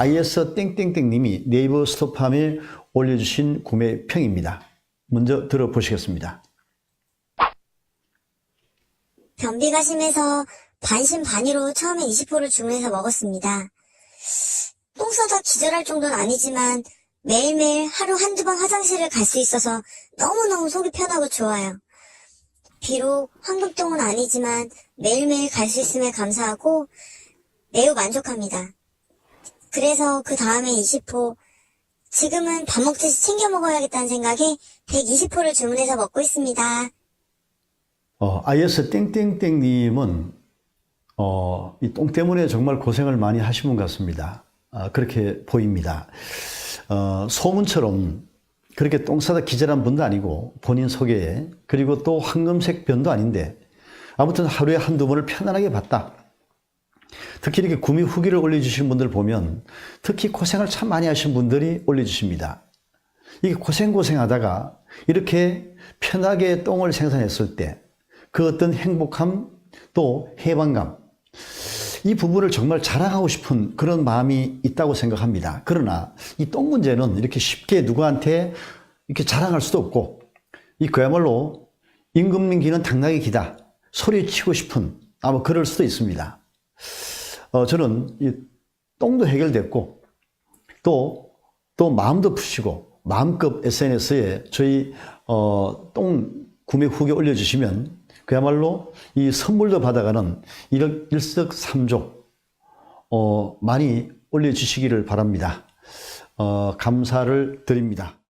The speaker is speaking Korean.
IS 땡땡땡님이 네이버 스토팜에 올려주신 구매평입니다. 먼저 들어보시겠습니다. 변비가 심해서 반신반의로 처음에 20호를 주문해서 먹었습니다. 똥 싸다 기절할 정도는 아니지만 매일매일 하루 한두 번 화장실을 갈 수 있어서 너무너무 속이 편하고 좋아요. 비록 황금똥은 아니지만 매일매일 갈 수 있음에 감사하고 매우 만족합니다. 그래서 그 다음에 20호, 지금은 밥 먹듯이 챙겨 먹어야겠다는 생각에 120호를 주문해서 먹고 있습니다. 어, IS 땡땡땡님은 어, 이 똥 때문에 정말 고생을 많이 하신 분 같습니다. 아, 그렇게 보입니다. 어, 소문처럼 그렇게 똥 싸다 기절한 분도 아니고 본인 소개에 그리고 또 황금색 변도 아닌데 아무튼 하루에 한두 번을 편안하게 봤다. 특히 이렇게 구미 후기를 올려주신 분들 보면 특히 고생을 참 많이 하신 분들이 올려주십니다. 이게 고생고생 하다가 이렇게 편하게 똥을 생산했을 때 그 어떤 행복함 또 해방감 이 부분을 정말 자랑하고 싶은 그런 마음이 있다고 생각합니다. 그러나 이 똥 문제는 이렇게 쉽게 누구한테 이렇게 자랑할 수도 없고 이 그야말로 임금님 기는 당나귀 기다 소리치고 싶은 아마 그럴 수도 있습니다. 어, 저는 이 똥도 해결됐고 또, 또 마음도 푸시고 마음껏 SNS에 저희 어, 똥 구매 후기 올려주시면 그야말로 이 선물도 받아가는 일- 일석삼조 어, 많이 올려주시기를 바랍니다. 어, 감사를 드립니다.